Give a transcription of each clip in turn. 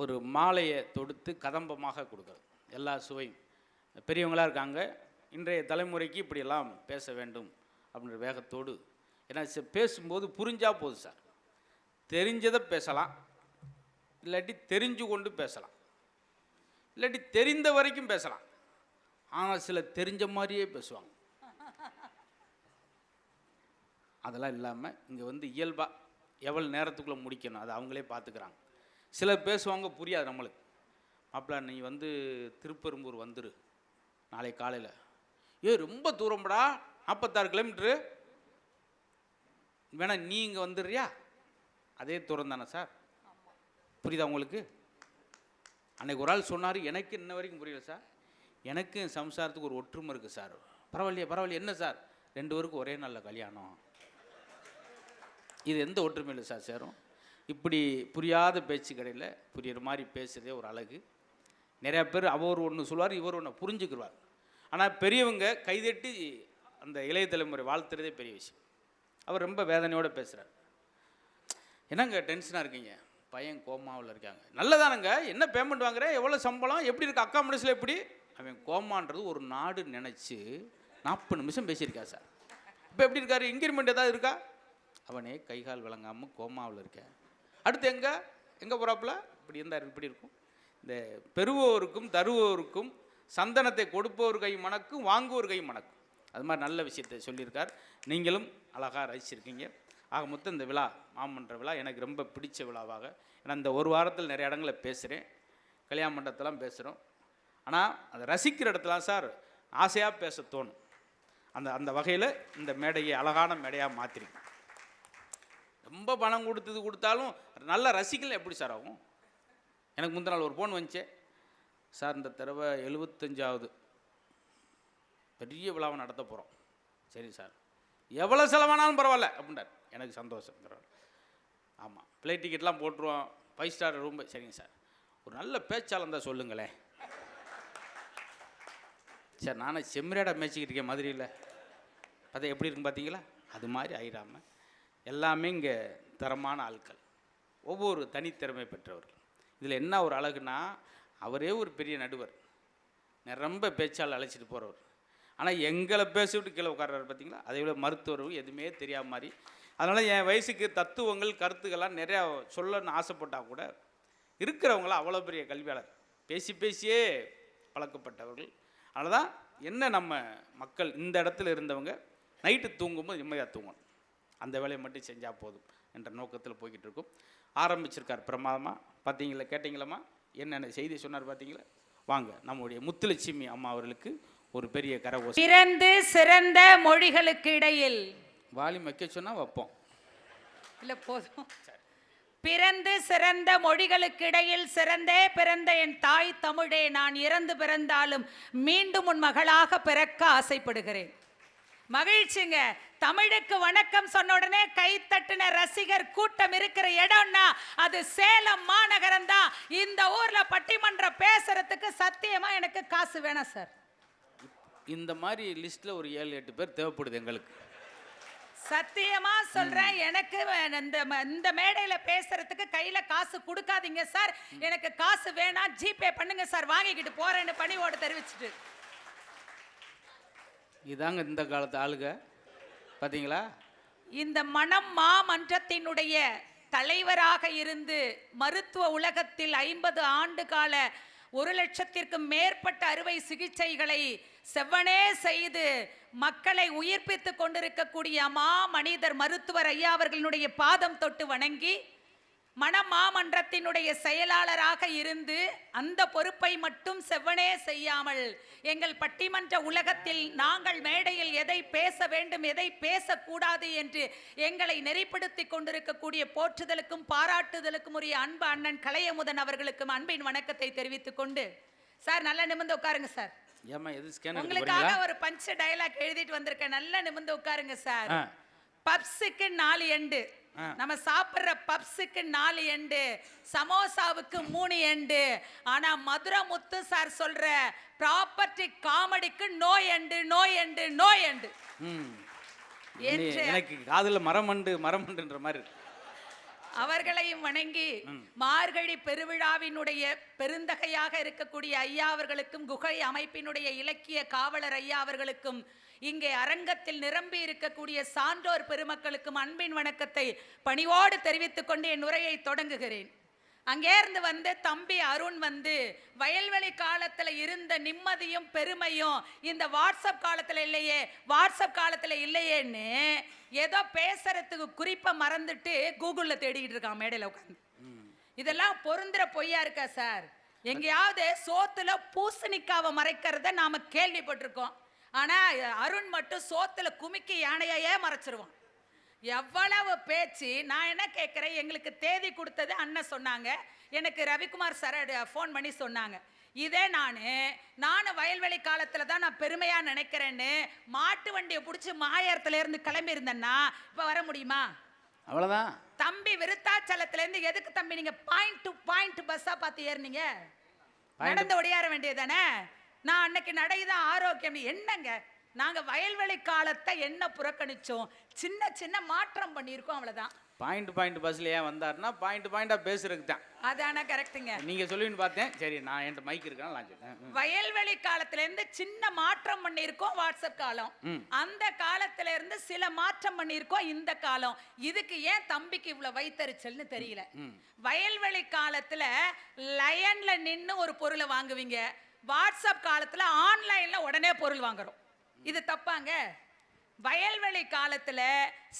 ஒரு மாலையை தொடுத்து கதம்பமாக கொடுக்குறது. எல்லா சுவையும். பெரியவங்களாக இருக்காங்க. இன்றைய தலைமுறைக்கு இப்படியெல்லாம் பேச வேண்டும் அப்படின்ற வேகத்தோடு. ஏன்னா பேசும்போது புரிஞ்சால் போதும் சார். தெரிஞ்சதை பேசலாம். இல்லாட்டி தெரிஞ்சு கொண்டு பேசலாம். இல்லாட்டி தெரிந்த வரைக்கும் பேசலாம். ஆனால் சில தெரிஞ்ச மாதிரியே பேசுவாங்க. அதெல்லாம் இல்லாமல் இங்கே வந்து இயல்பாக எவ்வளோ நேரத்துக்குள்ளே முடிக்கணும் அதை அவங்களே பார்த்துக்கிறாங்க. சிலர் பேசுவாங்க புரியாது நம்மளுக்கு. மாப்பிள்ள நீ வந்து திருப்பெரும்பூர் வந்துரு நாளை காலையில். ஏ ரொம்ப தூரம்டா நாற்பத்தாறு கிலோமீட்ரு. வேணா நீ இங்கே வந்துடுறியா? அதே தூரம் தானே சார். புரியுதா உங்களுக்கு? அன்னைக்கு ஒரு ஆள் சொன்னார் எனக்கு இன்ன வரைக்கும் புரியல சார். எனக்கு சம்சாரத்துக்கு ஒரு ஒற்றுமை இருக்குது சார். பரவாயில்லையே பரவாயில்ல என்ன சார்? ரெண்டு பேருக்கும் ஒரே நல்ல கல்யாணம். இது எந்த ஒற்றுமை இல்லை சார் சேரும்? இப்படி புரியாத பேச்சு கடையில் புரியுற மாதிரி பேசுகிறதே ஒரு அழகு. நிறையா பேர் அவர் ஒன்று சொல்லுவார் இவர் ஒன்று புரிஞ்சுக்கிடுவார் ஆனால் பெரியவங்க கைதட்டி அந்த இளைய தலைமுறை வாழ்த்துறதே பெரிய விஷயம். அவர் ரொம்ப வேதனையோடு பேசுகிறார் என்னங்க டென்ஷனாக இருக்கீங்க? பையன் கோமாவில் இருக்காங்க. நல்லதானங்க என்ன பேமெண்ட் வாங்குறேன் எவ்வளோ சம்பளம்? எப்படி இருக்கு? அக்கா மனசில் எப்படி? அவன் கோமான்றது ஒரு நாடு நினச்சி நாற்பது நிமிஷம் பேசியிருக்கா சார். இப்போ எப்படி இருக்காரு? இன்க்ரிமெண்ட் ஏதாவது இருக்கா? அவனே கை கால் விளங்காமல் கோமாவில் இருக்கேன். அடுத்து எங்கே? எங்கே போகிறாப்புல இப்படி இருந்தார் இப்படி இருக்கும். இந்த பெறுவோருக்கும் தருவோருக்கும் சந்தனத்தை கொடுப்பவர் கை மணக்கும் வாங்குவோர் கை மணக்கும். அது மாதிரி நல்ல விஷயத்தை சொல்லியிருக்கார். நீங்களும் அழகாக ரசிச்சிருக்கீங்க. ஆக மொத்தம் இந்த விழா மாமன்ற விழா எனக்கு ரொம்ப பிடிச்ச விழாவாக. ஏன்னா இந்த ஒரு வாரத்தில் நிறைய இடங்களில் பேசுகிறேன் கல்யாண மண்டபத்தெல்லாம் பேசுகிறோம் ஆனால் அதை ரசிக்கிற இடத்துலாம் சார் ஆசையாக பேச தோணும். அந்த அந்த வகையில் இந்த மேடையை அழகான மேடையாக மாற்றிருக்கேன் ரொம்ப பணம் கொடுத்தது கொடுத்தாலும் நல்ல ரசிக்கல எப்படி சார் ஆகும்? எனக்கு முந்தின நாள் ஒரு ஃபோன் வந்துச்சே. சார் இந்த தடவை எழுபத்தஞ்சாவது. பெரிய விழாவை நடத்த போகிறோம் சரி சார். எவ்வளோ செலவானாலும் பரவாயில்ல அப்படின்றார். எனக்கு சந்தோஷம் பரவாயில்ல ஆமாம் ஃப்ளைட் டிக்கெட்லாம் போட்டுருவோம். ஃபைவ் ஸ்டார் ரூம் சரிங்க சார். ஒரு நல்ல பேச்சாளர் இருந்தால் சொல்லுங்களேன். சார் நானே செம்மறியாட மேய்ச்சிக்கிட்டு இருக்கேன் மதுரையில் பார்த்தா எப்படி இருக்குன்னு பார்த்தீங்களா? அது மாதிரி ஆயிடாமல் எல்லாமே இங்கே தரமான ஆட்கள் ஒவ்வொரு தனித்திறமை பெற்றவர்கள். இதில் என்ன ஒரு அழகுனா அவரே ஒரு பெரிய நடுவர். நிரம்ப பேச்சால் அழைச்சிட்டு போகிறவர் ஆனால் எங்களை பேசிவிட்டு கீழே உட்கார்றாரு பார்த்தீங்களா அதை விட மருத்துவர்கள் எதுவுமே தெரியாத மாதிரி அதனால் என் வயசுக்கு தத்துவங்கள் கருத்துக்கள்லாம் நிறையா சொல்லணும்னு ஆசைப்பட்டால் கூட இருக்கிறவங்களாம் அவ்வளோ பெரிய கல்வியாளர். பேசி பேசியே பழக்கப்பட்டவர்கள். அதனால் தான் என்ன நம்ம மக்கள் இந்த இடத்துல இருந்தவங்க நைட்டு தூங்கும்போது நிம்மதியாக தூங்கணும். அந்த வேலையை மட்டும் செஞ்சால் போதும் என்ற நோக்கத்தில் போய்கிட்டு இருக்கும் ஆரம்பிச்சிருக்கார் பிரமாதமாக பார்த்தீங்களா கேட்டிங்களம்மா? என்னென்ன செய்தி சொன்னார் பார்த்தீங்களா வாங்க நம்முடைய முத்துலட்சுமி அம்மா அவர்களுக்கு ஒரு பெரிய கரகோஷம் பிறந்து சிறந்த மொழிகளுக்கு இடையில். வாலி வைக்க சொன்னால் வைப்போம். இல்ல போதும். பிறந்து சிறந்த மொழிகளுக்கு இடையில் சிறந்தே பிறந்த என் தாய் தமிழே. நான் இறந்து பிறந்தாலும் மீண்டும் உன் மகளாக பிறக்க ஆசைப்படுகிறேன். மகிழ்ச்சிங்க. தமிழுக்கு வணக்கம் சொன்ன உடனே கை தட்டின ரசிகர் கூட்டம் இருக்கிற இடம்னா அது சேலம் மாநகரம் தான். இந்த ஊர்ல பட்டிமன்றம் பேசுறதுக்கு சத்தியமா எனக்கு காசு வேணாம் சார். இந்த மாதிரி லிஸ்ட்டில் ஒரு ஏழு எட்டு பேர் தேவைப்படுது எங்களுக்கு. சத்தியமா சொல்றேன். எனக்கு இந்த இந்த மேடையில பேசுறதுக்கு கையில காசு கொடுக்காதீங்க சார். எனக்கு காசு வேணாம். ஜிபே பண்ணுங்க சார். வாங்கிக்கிட்டு போறேன்னு பணிவோடு தெரிவிச்சுட்டு. இதாங்க இந்த காலத்து ஆளுங்க பார்த்தீங்களா இந்த மனம் மாமன்றத்தினுடைய தலைவராக இருந்து மருத்துவ உலகத்தில் ஐம்பது ஆண்டு கால ஒரு லட்சத்திற்கும் மேற்பட்ட அறுவை சிகிச்சைகளை செவ்வனே செய்து மக்களை உயிர்ப்பித்துக் கொண்டிருக்கக்கூடிய மா மனிதர் மருத்துவர் ஐயா அவர்களுடைய பாதம் தொட்டு வணங்கி மணமாமன்றத்தினுடைய செயலாளராக இருந்து அந்த பொறுப்பை மட்டும் செவ்வனே செய்யாமல் எங்கள் பட்டிமன்ற உலகத்தில் நாங்கள் மேடையில் எதை பேச வேண்டும் எதை பேசக்கூடாது என்று எங்களை நெறிப்படுத்தி கொண்டிருக்கக்கூடிய போற்றுதலுக்கும் பாராட்டுதலுக்கும் உரிய அன்பு அண்ணன் கலையமுதன் அவர்களுக்கும் அன்பின் வணக்கத்தை தெரிவித்துக் கொண்டு சார் நல்லா நிமிர்ந்து உட்காருங்க சார் உங்களுக்காக ஒரு பஞ்ச டயலாக் எழுதிட்டு வந்திருக்கேன் நல்லா நிமிர்ந்து உட்காருங்க சார். பப்ஸுக்கு நாலு எண்டு. நம்ம சாப்பிடுற பப்ஸுக்கு நாலு எண்டு சமோசாவுக்கு மூணு எண்டு ஆனா மதுரை முத்து சார் சொல்ற property காமெடிக்கு no end no end no end எனக்கு காதில் மரமண்டு மரமண்டுன்ற மாதிரி. அவர்களையும் வணங்கி மார்கழி பெருவிழாவினுடைய பெருந்தகையாக இருக்கக்கூடிய ஐயா அவர்களுக்கும் குகை அமைப்பினுடைய இலக்கிய காவலர் ஐயா அவர்களுக்கும் இங்கே அரங்கத்தில் நிரம்பி இருக்கக்கூடிய சான்றோர் பெருமக்களுக்கும் அன்பின் வணக்கத்தை பணிவோடு தெரிவித்துக் கொண்டு என் உரையை தொடங்குகிறேன். அங்கேருந்து வந்து தம்பி அருண் வந்து வயல்வெளி காலத்தில் இருந்த நிம்மதியும் பெருமையும் இந்த வாட்ஸ்அப் காலத்தில் இல்லையே வாட்ஸ்அப் காலத்தில் இல்லையேன்னு ஏதோ பேசுறதுக்கு குறிப்பை மறந்துட்டு கூகுளில் தேடிக்கிட்டு இருக்கான் மேடையில் உட்காந்து இதெல்லாம் பொருந்துற பொய்யா இருக்கா சார்? எங்கேயாவது சோத்துல பூசணிக்காவை மறைக்கிறத நாம கேள்விப்பட்டிருக்கோம். ஆனா அருண் மட்டும் சோத்துல குமிக்கி யானையையே மறைச்சிருவான். எவ்வளவு பேச்சு நான் என்ன கேட்குறேன் எங்களுக்கு தேதி கொடுத்தது அண்ணன் சொன்னாங்க. எனக்கு ரவிக்குமார் சார் ஃபோன் பண்ணி சொன்னாங்க. இதே நான் நானும் வயல்வெளி காலத்தில் தான் நான் பெருமையாக நினைக்கிறேன்னு மாட்டு வண்டியை பிடிச்சி மாயரத்துல இருந்து கிளம்பி இருந்தேன்னா இப்போ வர முடியுமா? அவ்வளோதான் தம்பி விருத்தாச்சலத்துலேருந்து எதுக்கு தம்பி நீங்கள் பாயிண்ட் டு பாயிண்ட் பஸ்ஸாக பார்த்து ஏறுனீங்க? நடந்து ஒடியார வேண்டியதானே நான் அன்னைக்கு நடைதான் ஆரோக்கியம். என்னங்க? நாங்க வயல்வெளி காலத்தை என்ன புறக்கணிச்சோம்? சின்ன சின்ன மாற்றம் பண்ணியிருக்கோம் அவ்வளவுதான். பாயிண்ட் பாயிண்ட் பஸ்ஸில் ஏன் வந்தாருன்னா பாயிண்ட் பாயிண்டாக பேசுறதுக்கு தான் அதான கரெக்ட்டுங்க நீங்கள் சொல்லுவீன்னு பார்த்தேன். சரி நான் என்கிட்ட மைக் இருக்கேன் நான். வயல்வெளி காலத்துல இருந்து சின்ன மாற்றம் பண்ணியிருக்கோம் வாட்ஸ்அப் காலம். அந்த காலத்துல இருந்து சில மாற்றம் பண்ணியிருக்கோம் இந்த காலம். இதுக்கு ஏன் தம்பிக்கு இவ்வளவு வைத்தறிச்சல்னு தெரியல. வயல்வெளி காலத்துல லயன்ல நின்னு ஒரு பொருளை வாங்குவீங்க. வாட்ஸ்அப் காலத்துல ஆன்லைன்ல உடனே பொருள் வாங்குறோம். இது தப்பாங்க. வயல்வெளி காலத்துல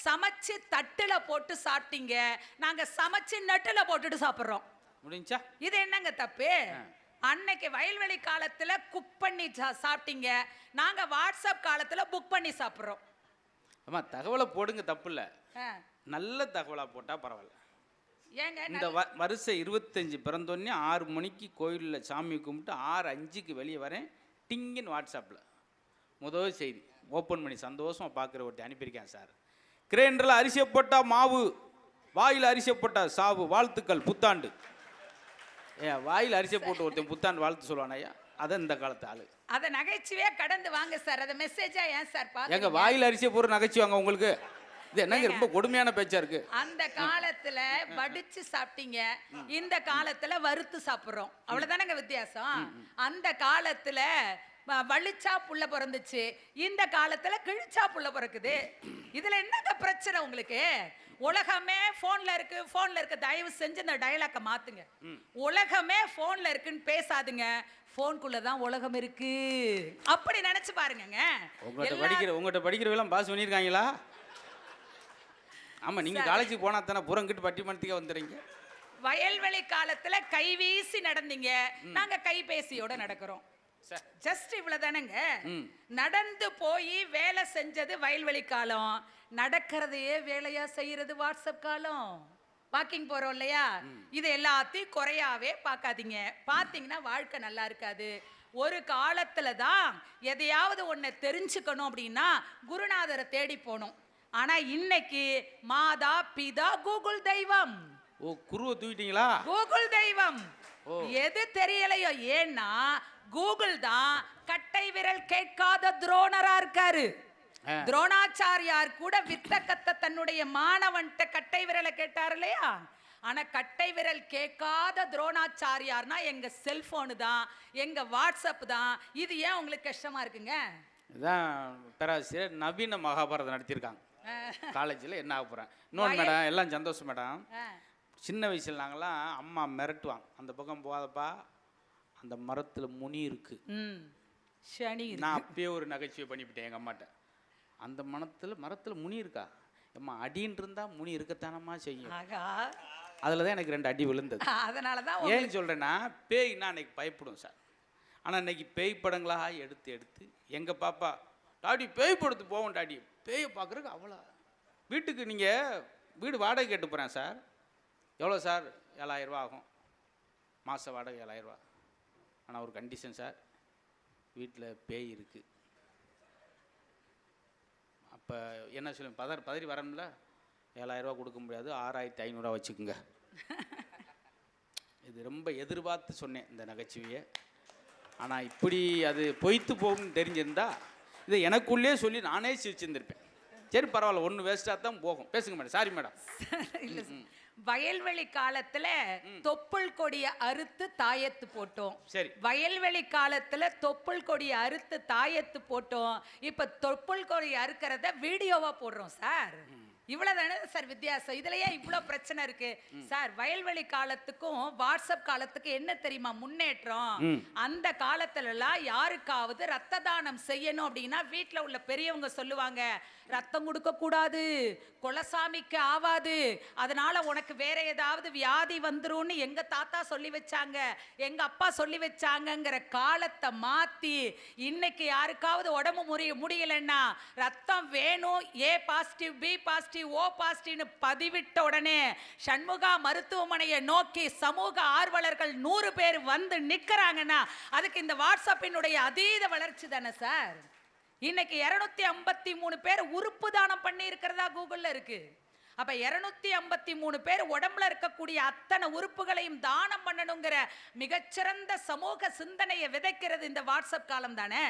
சமைச்சு தட்டுல போட்டு சாப்பிட்டீங்க. நாங்க சமைச்சு நட்டுல போட்டுட்டு சாப்பிடுறோம். முடிஞ்சா? இது என்னங்க தப்பு? அன்னைக்கு வயல்வெளி காலத்துல குக் பண்ணி சாப்பிட்டீங்க. நாங்க வாட்ஸ்அப் காலத்துல புக் பண்ணி சாப்பிடுறோம். அம்மா தகவலை போடுங்க தப்பு இல்லை. நல்ல தகவலாக போட்டால் பரவாயில்ல. ஏங்க இந்த வ வருஷம் இருபத்தஞ்சி பிறந்தோடனே ஆறு மணிக்கு கோயிலில் சாமி கும்பிட்டு ஆறு அஞ்சுக்கு வெளியே வரேன். டிங்கின்னு வாட்ஸ்அப்பில் முதல் செய்தி. ஓப்பன் பண்ணி சந்தோஷமாக பார்க்குற ஒருத்தர் அனுப்பியிருக்கேன் சார். கிரைண்டரில் அரிசியை போட்டால் மாவு வாயில் அரிசியை போட்டால் சாவு வாழ்த்துக்கள் புத்தாண்டு. ஏ வாயில் அரிசியை போட்டு ஒருத்தன் புத்தாண்டு வாழ்த்து சொல்லுவான் ஐயா? அதான் இந்த காலத்து ஆளு. அத நகைச்சுவையா கடந்து வாங்க சார். அத மெசேஜா ஏன் சார் எங்க பாக்குறீங்க? வாயில் அரிசியை போட்டு நகைச்சுவாங்க உங்களுக்கு? இது என்னங்க ரொம்ப கொடுமையான பேச்சா இருக்கு. அந்த காலத்துல வடிச்சு சாப்பிட்டீங்க. இந்த காலத்துல வறுத்து சாப்பிடுறோம். அவ்வளவுதானங்க வித்தியாசம்? அந்த காலத்துல வலிச்சா புள்ள பிறந்துச்சு. இந்த காலத்துல கிழிச்சா புள்ள பிறக்குது. இதுல என்னங்க பிரச்சனை உங்களுக்கு? உலகமே போன்ல இருக்கு போன்ல இருக்கு. தயவு செஞ்சு இந்த டயலாக்க மாத்துங்க. உலகமே போன்ல இருக்குன்னு பேசாதுங்க. போன்குள்ள தான் உலகம் இருக்கு. அப்படி நினைச்சு பாருங்கங்க. உங்கள்கிட்ட எல்லா- படிக்கிற உங்கள்கிட்ட படிக்கிறவெல்லாம் பாஸ் பண்ணியிருக்காங்களா? ஆமாம் நீங்கள் காலேஜுக்கு போனால் தானே புறங்கிட்டு பட்டிமன்றத்துக்கே வந்துடுறீங்க. வயல்வெளி காலத்துல கைவீசி நடந்தீங்க. நாங்க கைபேசியோட நடக்கிறோம். ஜஸ்ட் இவ்வளவுதானங்க. நடந்து போய் வேலை செஞ்சது வயல்வெளி காலம். நடக்கிறதையே வேலையா செய்யறது வாட்ஸ்அப் காலம். வாக்கிங் போறோம் இல்லையா? இது எல்லாத்தையும் குறையாவே பார்க்காதீங்க. பார்த்தீங்கன்னா வாழ்க்கை நல்லா இருக்காது. ஒரு காலத்துல தான் எதையாவது ஒன்றை தெரிஞ்சுக்கணும் அப்படின்னா குருநாதரை தேடி போகணும். ஆனா இன்னைக்கு மாதா பிதா கூகுள் தெய்வம். ஓ குருவை தூக்கிட்டீங்களா? கூகுள் தெய்வம். எது தெரியலையோ ஏன்னா கூகுள் தான் கட்டை விரல் கேட்காத துரோணரா இருக்காரு. துரோணாச்சாரியார் கூட வித்த கத்த தன்னுடைய மாணவன்ட்ட கட்டை விரலை கேட்டார் இல்லையா? ஆனா கட்டை விரல் கேட்காத துரோணாச்சாரியார்னா எங்க செல்போனு தான் எங்க வாட்ஸ்அப் தான். இது ஏன் உங்களுக்கு கஷ்டமா இருக்குங்க? இதான் பேராசிரியர் நவீன மகாபாரதம் நடத்தியிருக்காங்க. காலேஜில் என்ன ஆக போகிறேன் இன்னொன்று மேடம் எல்லாம் சந்தோஷம் மேடம். சின்ன வயசில் நாங்களாம் அம்மா மிரட்டுவாங்க. அந்த பக்கம் போகாதப்பா. அந்த மரத்தில் முனி இருக்கு. சனி. நான் அப்பயே ஒரு நகைச்சுவை பண்ணிவிட்டேன் எங்கள் அம்மாட்ட. அந்த மரத்தில் மரத்தில் முனி இருக்கா? அம்மா அடின்னு இருந்தால் முனி இருக்கத்தானம்மா செய்யும். அதில் தான் எனக்கு ரெண்டு அடி விழுந்தது. அதனாலதான் ஏன் சொல்கிறேன்னா பேய்னா அன்னைக்கு பயப்படும் சார். ஆனால் இன்னைக்கு பேய் படங்களா எடுத்து எடுத்து எங்கள் பாப்பா டாடி பேய் படத்து போவோம் டாடி. பேயை பார்க்குறதுக்கு அவ்வளோ. வீட்டுக்கு நீங்கள் வீடு வாடகை கேட்டு போகிறேன் சார். எவ்வளோ சார்? ஏழாயிரரூவா ஆகும். மாத வாடகை ஏழாயிரரூவா ஆனால் ஒரு கண்டிஷன் சார். வீட்டில் பேய் இருக்குது அப்போ என்ன சொல்லுங்க பதறி பதறி வரணும்ல? ஏழாயிரரூவா கொடுக்க முடியாது. ஆறாயிரத்தி ஐநூறுரூவா வச்சுக்கோங்க. இது ரொம்ப எதிர்பார்த்து சொன்னேன் இந்த நகைச்சுவையை. ஆனால் இப்படி அது பொய்த்து போகும்னு தெரிஞ்சிருந்தா இதை எனக்குள்ளே சொல்லி நானே சிரிச்சிருந்திருப்பேன். சரி பரவாயில்ல ஒன்று வேஸ்ட்டாக தான் போகும். பேசுங்க மேடம் சாரி மேடம் இல்ல. வயல்வெளி காலத்துல தொப்புள் கொடிய அறுத்து தாயத்து போட்டோம். சரி. வயல்வெளி காலத்துல தொப்புள் கொடிய அறுத்து தாயத்து போட்டோம். இப்ப தொப்புள் கொடி அறுக்கிறத வீடியோவா போடுறோம் சார். இவ்வளவுதானே சார் வித்தியாசம்? இதுலயே இவ்வளவு பிரச்சனை இருக்கு? சார் வயல்வெளி காலத்துக்கும் வாட்ஸ்அப் காலத்துக்கும் என்ன தெரியுமா முன்னேற்றம். அந்த காலத்துல எல்லாம் யாருக்காவது ரத்த தானம் செய்யணும் அப்படின்னா வீட்ல உள்ள பெரியவங்க சொல்லுவாங்க ரத்தம் கொடுக்க கூடாது கொலசாமிக்கு ஆவாது. அதனால உனக்கு வேற ஏதாவது வியாதி வந்துரும்னு எங்க தாத்தா சொல்லி வச்சாங்க எங்க அப்பா சொல்லி வச்சாங்கங்கிற காலத்தை மாத்தி இன்னைக்கு யாருக்காவது உடம்பு முறிய முடியலன்னா ரத்தம் வேணும் A positive B positive O பாசிட்டிவ்னு பதிவிட்ட உடனே சண்முகா மருத்துவமனையை நோக்கி சமூக ஆர்வலர்கள் நூறு பேர் வந்து நிக்கிறாங்கன்னா அதுக்கு இந்த வாட்ஸ்அப்பினுடைய அதீத வளர்ச்சி தானே சார்? இன்னைக்கு இருநூத்தி ஐம்பத்தி மூணு பேர் உறுப்பு தானம் பண்ணி இருக்கிறதா கூகுள்ல இருக்கு. அப்போ இரநூத்தி ஐம்பத்தி மூணு பேர் உடம்புல இருக்கக்கூடிய அத்தனை உறுப்புகளையும் தானம் பண்ணணுங்கிற மிகச்சிறந்த சமூக சிந்தனையை விதைக்கிறது இந்த வாட்ஸ்அப் காலம் தானே?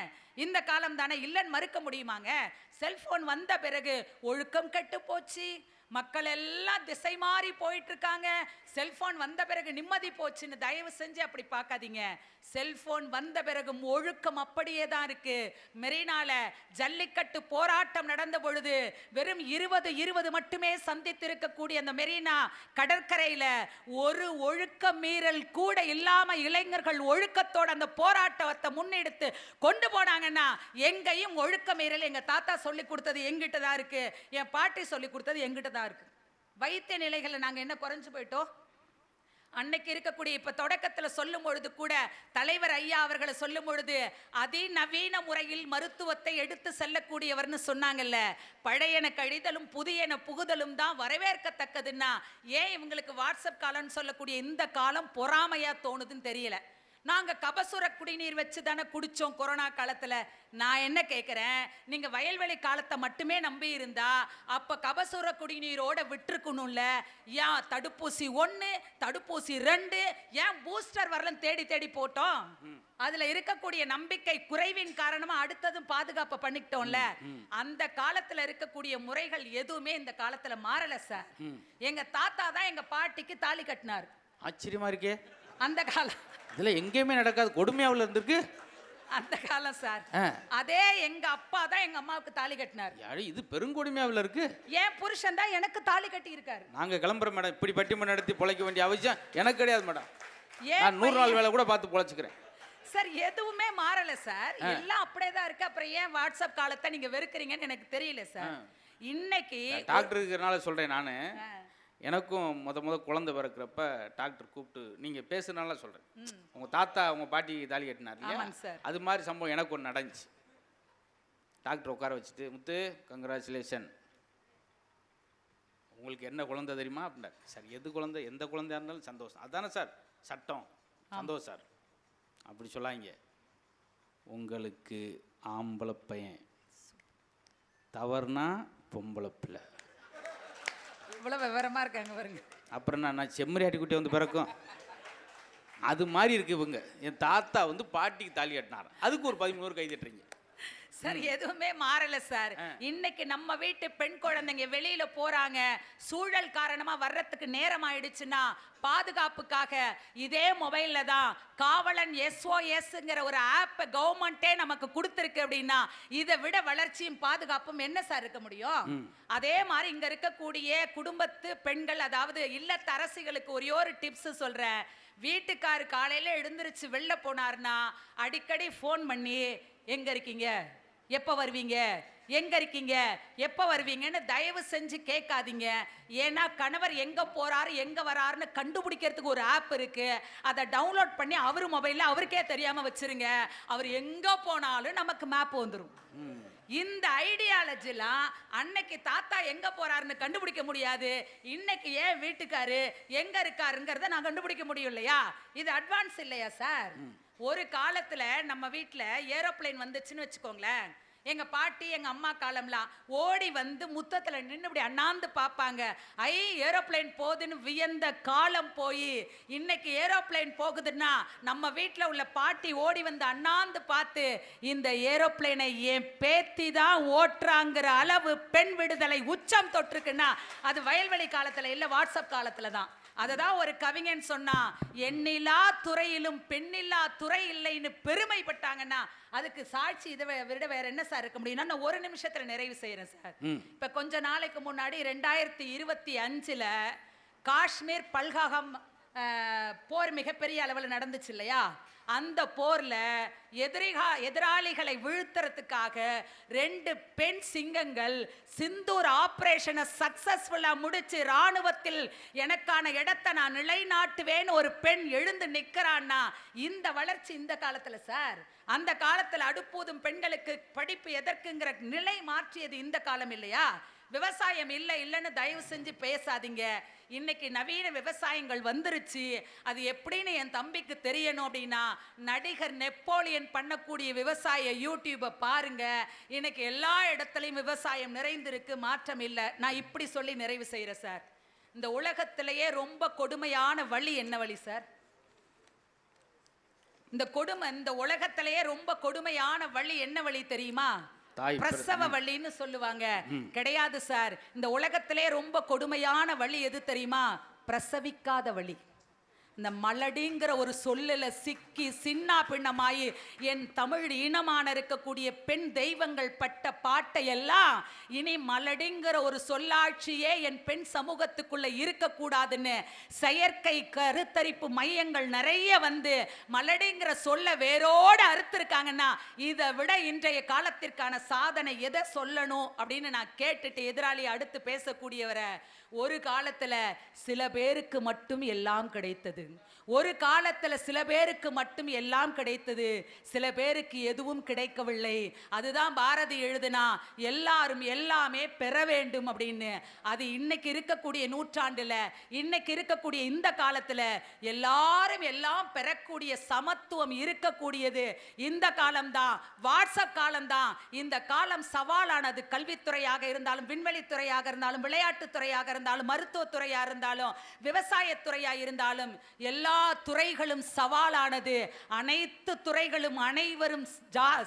இந்த காலம் தானே இல்லைன்னு மறுக்க முடியுமாங்க? செல்போன் வந்த பிறகு ஒழுக்கம் கெட்டு போச்சு. மக்கள் எல்லாம் திசை மாறி போயிட்டு இருக்காங்க செல்போன் வந்த பிறகு நிம்மதி போச்சுன்னு தயவு செஞ்சு அப்படி பார்க்காதீங்க. செல்போன் வந்த பிறகும் ஒழுக்கம் அப்படியே தான் இருக்கு. மெரினால ஜல்லிக்கட்டு போராட்டம் நடந்த பொழுது வெறும் இருபது இருபது மட்டுமே சந்தித்திருக்கக்கூடிய அந்த மெரினா கடற்கரையில ஒரு ஒழுக்க மீறல் கூட இல்லாம இளைஞர்கள் ஒழுக்கத்தோட அந்த போராட்டத்தை முன்னெடுத்து கொண்டு போனாங்கன்னா எங்கேயும் ஒழுக்க மீறல் எங்க தாத்தா சொல்லி கொடுத்தது எங்கிட்ட தான் இருக்கு. என் பாட்டி சொல்லி கொடுத்தது எங்கிட்ட தான் இருக்கு. வைத்திய நிலைகளை நாங்க என்ன குறைஞ்சு போயிட்டோம்? அன்னைக்கு இருக்கக்கூடிய இப்ப தொடக்கத்துல சொல்லும் பொழுது கூட தலைவர் ஐயா அவர்களை சொல்லும் பொழுது அதிநவீன முறையில் மருத்துவத்தை எடுத்து செல்லக்கூடியவர்னு சொன்னாங்கல்ல. பழையன கழிதலும் புதியன புகுதலும் தான் வரவேற்கத்தக்கதுன்னா ஏன் இவங்களுக்கு வாட்ஸ்அப் காலம்னு சொல்லக்கூடிய இந்த காலம் பொறாமையா தோணுதுன்னு தெரியல. நாங்க கபசுர குடிநீர் வச்சு தானே குடிச்சோம் கொரோனா காலத்துல. நான் என்ன கேக்குறேன்? நீங்க வயல்வெளி காலத்தை மட்டுமே நம்பி இருந்தா அப்ப கபசுர குடிநீரோட விட்டுருக்கணும்ல. ஏன் தடுப்பூசி ஒண்ணு தடுப்பூசி ரெண்டு ஏன் பூஸ்டர் வரலன்னு தேடி தேடி போட்டோம்? அதுல இருக்கக்கூடிய நம்பிக்கை குறைவின் காரணமா அடுத்ததும் பாதுகாப்பு பண்ணிக்கிட்டோம்ல. அந்த காலத்துல இருக்கக்கூடிய முறைகள் எதுவுமே இந்த காலத்துல மாறல சார். எங்க தாத்தா தான் எங்க பாட்டிக்கு தாலி கட்டினார். ஆச்சரியமா இருக்கே. அந்த காலம் இதுல எங்கேயுமே நடக்காது. கொடுமையாவில் இருந்திருக்கு. அந்த காலம் சார். அதே எங்க அப்பா தான் எங்க அம்மாவுக்கு தாலி கட்டினார். யாரு? இது பெருங்கொடுமையாவில் இருக்கு. என் புருஷன் தான் எனக்கு தாலி கட்டி இருக்காரு நாங்க கிளம்புறோம் மேடம். இப்படி பட்டிமன்றம் நடத்தி பொழைக்க வேண்டிய அவசியம் எனக்கு கிடையாது மேடம். ஏன் நான் நூறு நாள் வேலை கூட பார்த்து பொழைச்சிக்கிறேன். சார் எதுவுமே மாறல சார். எல்லாம் அப்படியே தான் இருக்கு. அப்புறம் ஏன் வாட்ஸ்அப் காலத்தை நீங்க வெறுக்கிறீங்கன்னு எனக்கு தெரியல சார். இன்னைக்கு டாக்டர் இருக்கிறனால சொல்றேன் நான். எனக்கும் முத முத குழந்தை பிறக்கிறப்ப டாக்டர் கூப்பிட்டு நீங்க பேசுனால சொல்றேன். உங்க தாத்தா உங்க பாட்டி தாலி கட்டினார் இல்லையா. அது மாதிரி சம்பவம் எனக்கு ஒன்று நடந்துச்சு. டாக்டர் உட்கார வச்சுட்டு முத்து கங்க்ராச்சுலேஷன் உங்களுக்கு என்ன குழந்தை தெரியுமா? அப்படின்னார். சார் எது குழந்தை? எந்த குழந்தையா இருந்தாலும் சந்தோஷம். அதானே சார்? சட்டம். சந்தோஷம் சார். அப்படி சொல்லாங்க உங்களுக்கு ஆம்பளை பையன். தவறுனா பொம்பளை பிள்ளை. இவ்வளோ விவரமாக இருக்காங்க பாருங்க. அப்புறம் நான் நான் செம்மறியாட்டி குட்டி வந்து பிறக்கும். அது மாதிரி இருக்கு இவங்க. என் தாத்தா வந்து பாட்டிக்கு தாலி கட்டினார் அதுக்கு ஒரு பதிமூணு கை தட்டுறீங்க சார் எதுவுமே மாறல சார். இன்னைக்கு நம்ம வீட்டு பெண் குழந்தைங்க வெளியில போறாங்க. சூழல் காரணமா வர்றதுக்கு நேரம் ஆயிடுச்சுன்னா பாதுகாப்புக்காக இதே மொபைல்ல தான் காவலன் எஸ்ஓஎஸ்ங்கிற ஒரு ஆப் கவர்மெண்ட்டே நமக்கு கொடுத்துருக்கு அப்படின்னா இதை விட வளர்ச்சியும் பாதுகாப்பும் என்ன சார் இருக்க முடியும்? அதே மாதிரி இங்க இருக்கக்கூடிய குடும்பத்து பெண்கள் அதாவது இல்லத்தரசிகளுக்கு ஒரே ஒரு டிப்ஸ் சொல்றேன். வீட்டுக்காரு காலையில எழுந்திருச்சு வெளில போனார்னா அடிக்கடி ஃபோன் பண்ணி எங்க இருக்கீங்க? எப்போ வருவீங்க? எங்க இருக்கீங்க? எப்போ வருவீங்கன்னு தயவு செஞ்சு கேட்காதீங்க. ஏன்னா கணவர் எங்க போறாரு எங்க வராருன்னு கண்டுபிடிக்கிறதுக்கு ஒரு ஆப் இருக்கு. அதை டவுன்லோட் பண்ணி அவர் மொபைல்ல அவருக்கே தெரியாம வச்சிருங்க. அவர் எங்க போனாலும் நமக்கு மேப் வந்துடும் இந்த ஐடியாலஜிலாம் அன்னைக்கு தாத்தா எங்க போறாருன்னு கண்டுபிடிக்க முடியாது. இன்னைக்கு ஏன் வீட்டுக்காரு எங்க இருக்காருங்கிறத நான் கண்டுபிடிக்க முடியும் இல்லையா? இது அட்வான்ஸ் இல்லையா சார் ஒரு காலத்தில் நம்ம வீட்டில் ஏரோப்ளேன் வந்துச்சுன்னு வச்சுக்கோங்களேன். எங்கள் பாட்டி எங்கள் அம்மா காலம்லாம் ஓடி வந்து முத்தத்தில் நின்று இப்படி அண்ணாந்து பார்ப்பாங்க ஐ ஏரோப்ளேன் போகுதுன்னு வியந்த காலம் போய் இன்னைக்கு ஏரோப்ளேன் போகுதுன்னா நம்ம வீட்டில் உள்ள பாட்டி ஓடி வந்து அண்ணாந்து பார்த்து இந்த ஏரோப்ளேனை என் பேத்தி தான் ஓட்டுறாங்கிற அளவு பெண் விடுதலை உச்சம் தொட்டிருக்குன்னா அது வயல்வெளி காலத்தில் இல்லை வாட்ஸ்அப் காலத்தில் தான். அததான் ஒரு கவிஞன் சொன்னா எண்ணிலா துறையிலும் பெண்ணில்லா துறை இல்லைன்னு பெருமைப்பட்டாங்கன்னா அதுக்கு சாட்சி இதை விட வேற என்ன சார் இருக்க முடியும்னா நான் ஒரு நிமிஷத்துல நிறைவு செய்யறேன் சார். இப்ப கொஞ்ச நாளைக்கு முன்னாடி ரெண்டாயிரத்தி இருபத்தி அஞ்சுல காஷ்மீர் பல்காகம் போர் மிகப்பெரிய அளவில் நடந்துச்சு இல்லையா? அந்த போரில் எதிரிகா எதிராளிகளை வீழ்த்துறதுக்காக ரெண்டு பெண் சிங்கங்கள் சிந்தூர் ஆப்ரேஷனை சக்ஸஸ்ஃபுல்லாக முடித்து ராணுவத்தில் எனக்கான இடத்தை நான் நிலைநாட்டுவேன்னு ஒரு பெண் எழுந்து நிற்கிறான்னா இந்த வளர்ச்சி இந்த காலத்தில் சார். அந்த காலத்தில் அடுப்பூதும் பெண்களுக்கு படிப்பு எதற்குங்கிற நிலை மாற்றியது இந்த காலம் இல்லையா? விவசாயம் இல்லை இல்லைன்னு தயவு செஞ்சு பேசாதீங்க. இன்னைக்கு நவீன விவசாயங்கள் வந்துருச்சு. அது எப்படின்னு என் தம்பிக்கு தெரியணும் அப்படின்னா நடிகர் நெப்போலியன் பண்ணக்கூடிய விவசாய யூடியூபை பாருங்க. இன்னைக்கு எல்லா இடத்துலையும் விவசாயம் நிறைந்திருக்கு மாற்றம் இல்லை. நான் இப்படி சொல்லி நிறைவு செய்கிறேன் சார். இந்த உலகத்திலேயே ரொம்ப கொடுமையான வழி என்ன வழி சார்? இந்த கொடுமை இந்த உலகத்திலேயே ரொம்ப கொடுமையான வழி என்ன வழி தெரியுமா? பிரசவ வலின்னு சொல்லுவாங்க. கிடையாது சார். இந்த உலகத்திலே ரொம்ப கொடுமையான வழி எது தெரியுமா? பிரசவிக்காத வழி. இந்த மலடிங்கிற ஒரு சொல்லில் சிக்கி சின்னா பின்னமாயி என் தமிழ் இனமான இருக்கக்கூடிய பெண் தெய்வங்கள் பட்ட பாட்டை எல்லாம் இனி மலடிங்கிற ஒரு சொல்லாட்சியே என் பெண் சமூகத்துக்குள்ளே இருக்கக்கூடாதுன்னு செயற்கை கருத்தரிப்பு மையங்கள் நிறைய வந்து மலடிங்கிற சொல்ல வேரோடு அறுத்திருக்காங்கன்னா இதை விட இன்றைய காலத்திற்கான சாதனை எதை சொல்லணும் அப்படின்னு நான் கேட்டுட்டு எதிராளி அடுத்து பேசக்கூடியவரை ஒரு காலத்துல சில பேருக்கு மட்டும் எல்லாம் கிடைத்தது. ஒரு காலத்தில் சில பேருக்கு மட்டும் எல்லாம் கிடைத்தது. சில பேருக்கு எதுவும் கிடைக்கவில்லை. அதுதான் பாரதி எழுதுனா எல்லாரும் எல்லாமே பெற வேண்டும் அப்படின்னு. அது இன்னைக்கு இருக்கக்கூடிய நூற்றாண்டில் இன்னைக்கு இருக்கக்கூடிய இந்த காலத்துல எல்லாரும் எல்லாம் பெறக்கூடிய சமத்துவம் இருக்கக்கூடியது. இந்த காலம்தான் வாட்ஸ்அப் காலம்தான். இந்த காலம் சவாலானது கல்வித்துறையாக இருந்தாலும் விண்வெளித்துறையாக இருந்தாலும் விளையாட்டுத்துறையாக இருந்தாலும் மருத்துவத்துறையா இருந்தாலும் விவசாயத்துறையா இருந்தாலும் எல்லா துறைகளும் சவாலானது. அனைத்து துறைகளும் அனைவரும்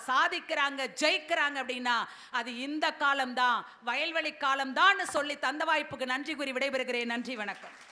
சாதிக்கிறாங்க ஜெயிக்கிறாங்க அப்படின்னா அது இந்த காலம்தான் வயல்வெளி காலம்தான் சொல்லி தந்த வாய்ப்புக்கு நன்றி கூறி விடைபெறுகிறேன். நன்றி வணக்கம்.